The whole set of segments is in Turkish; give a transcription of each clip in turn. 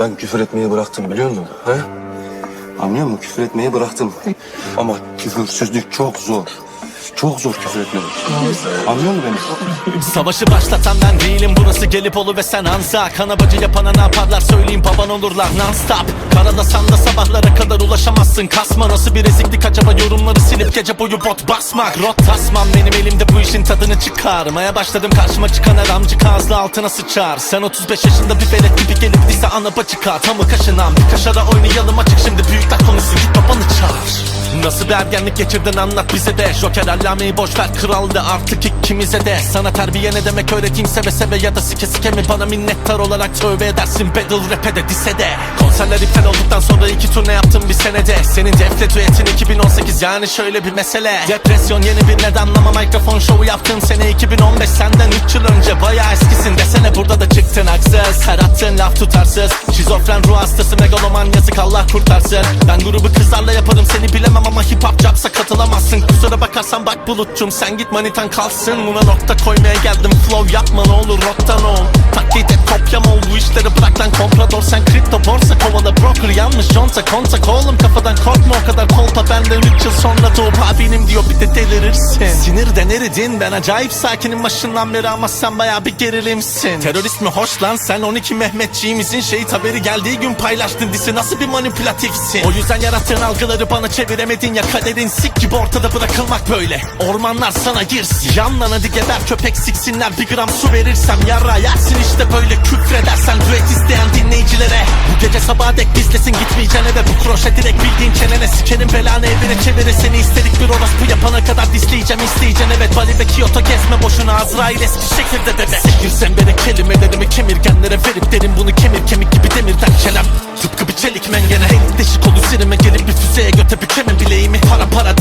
Ben küfür etmeyi bıraktım biliyor musun? He? Anlıyor musun? Küfür etmeyi bıraktım. Ama küfürsüzlük çok zor. Çok zor küfür etmek. Anlıyor musun beni? Savaşı başlatan ben değilim. Burası gelip olu ve sen ansa Kana bacı yapana ne yaparlar söyleyeyim. Baban olurlar non stop Karalasan da sabahlara kadar ulaşamazsın. Kasma nasıl bir eziklik acaba? Yorumları silip gece boyu bot basmak. Rot tasmam. Benim elimde bu işin tadını çıkarmaya başladım. Karşıma çıkan her amcık ağızlı altına sıçar. Sen 35 yaşında bir velet gibi gelip lise ana bacı kağıt Tamı kaşınan bir kaşara oynayalım. Açık şimdi büyükler konuşsun git babanı çağır. Nasıl bir ergenlik geçirdin? Anlat bize de. Joker allameyi boş ver kral de artık ikimize de. Sana terbiye ne demek öğreteyim seve seve ya da sike sike mi? Bana minnettar olarak tövbe edersin battle rap'e de dise de. Konserler iptal olduktan sonra iki turne yaptım bir senede. Senin defle düetin 2018 yani şöyle bir mesele. Depresyon yeni bir neden ama mikrofon şovu yaptın sene 2015 Senden 3 yıl önce baya eskisin. Desene burada da çıktın haksız Her attığın laf tutarsız. Şizofren ruh hastası megaloman yazık Allah kurtarsın. Ben grubu kızlarla yaparım seni bilemem ama hip hop capsa katılamazsın. Kusura bakarsan bak bulutçum sen git manitan kalsın. Buna nokta koymaya geldim. Flow yapma ne olur rottan ol. Taklit et kopyam ol bu işleri bırak lan. Komprador Sen kripto borsa kovala. Broker yanlış conta kontak Oğlum kafadan korkma o kadar kolpa benden 3 yıl sonra doğup abinim diyor. Bir de delirirsin. Sinirden eridin ben acayip sakinim başından beri ama sen baya bir gerilimsin. Terörist mi hoş lan? Sen 12 Mehmetçiğimizin şehit haberi geldiği gün paylaştın. Disi nasıl bir manipülatifsin? O yüzden yarattığın algıları bana çeviremedin ya. Kaderin sik gibi ortada bırakılmak böyle Ormanlar sana girsin. Yan lan hadi geber köpek siksinler. Bir gram su verirsem yarra yersin. İşte böyle küfredersen düet isteyen dinleyicilere. Bu gece sabaha dek bizlesin gitmeyeceksin eve bu kroşe direkt bildiğin çenene sikerim belanı evine çevirir seni. İstedik bir orospu yapana kadar disleyeceğim isteyeceğim. Evet Bali ve Kyoto gezme boşuna. Azrail eski şekilde bebe. Sikir sen beni kelimelerimi kemirgenlere verip derim bunu kemir kemik gibi demirden kelem Tıpkı bir çelik mengene. Elim deşik olur sirime gelip bir füzeye göte bükemem bileğimi. Para para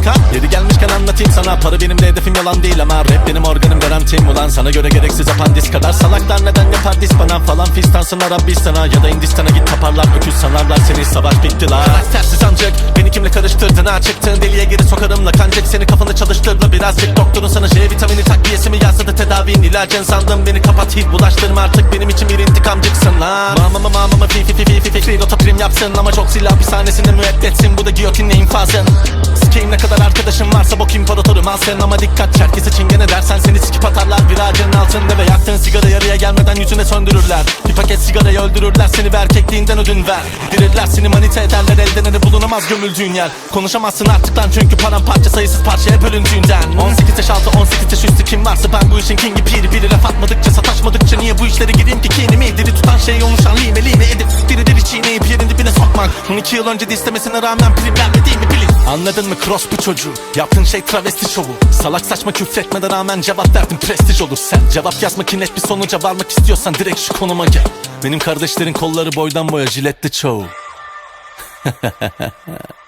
Dakika Yeri gelmişken anlatayım sana Para benim de hedefim yalan değil ama Rap benim organım garantim ulan Sana göre gereksiz apandis kadar Salaklar neden yapar dis bana Falan fistansın Arabistan'a Ya da Hindistan'a git taparlar Öküz sanarlar seni savaş bitti la Karaktersiz amcık Beni kimle karıştırdın ha Çıktığın deliye geri sokarım la Kancık seni kafanı çalıştırdı birazcık Doktorun sana C vitamini takviyesi mi yazsa da tedavin ilacın sandım Beni kapat hiç bulaştırma artık Benim için bir intikamcıksın la Mama mama mama fi fi fi fi fi fi Rotoprim yapsın ama çok silah hapishanesinde müebbetsin Bu da giyotinle infazın Sikeyim ne kadar arkadaşım varsa bok imparatorum al sen ama dikkat Herkese çingene dersen seni sikip atarlar. Bir ağacın altında ve yaktığın sigara yarıya gelmeden yüzüne söndürürler. Bir paket sigarayı öldürürler seni ve erkekliğinden ödün ver. Dirirler seni manite ederler elden ele bulunamaz gömüldüğün yer. Konuşamazsın artık lan çünkü paramparça sayısız parçaya bölündüğünden 18 yaş altı 18 yaş üstü kim varsa ben bu işin kingi piri Biri laf atmadıkça sataşmadıkça niye bu işlere gireyim ki? Kinimi Dili tutan şey olmuşan lime sokmak 12 yıl önce de istemesine rağmen prim vermediğimi bilin Anladın mı? Cross bu çocuğu. Yaptığın şey travesti şovu. Salak saçma küfretmeden rağmen cevap verdin prestij olur. Sen Cevap yazma ki net bir sonuca varmak istiyorsan direkt şu konuma gel. Benim kardeşlerin kolları boydan boya jiletli çoğu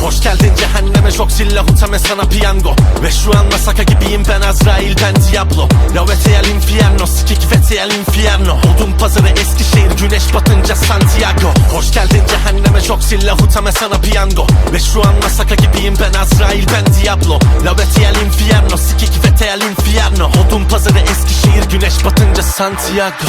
Hoş geldin cehenneme Joxilla hutame sana piyango. Ve şu an masaka gibiyim ben Azrail ben Diablo. La vete el infierno sikik vete el infierno. Odun pazarı Eskişehir güneş batınca Santiago. Hoş geldin cehenneme Joxilla hutame sana piyango. Ve şu an masaka gibiyim ben Azrail ben Diablo. La vete el infierno sikik vete el infierno. Odun pazarı Eskişehir güneş batınca Santiago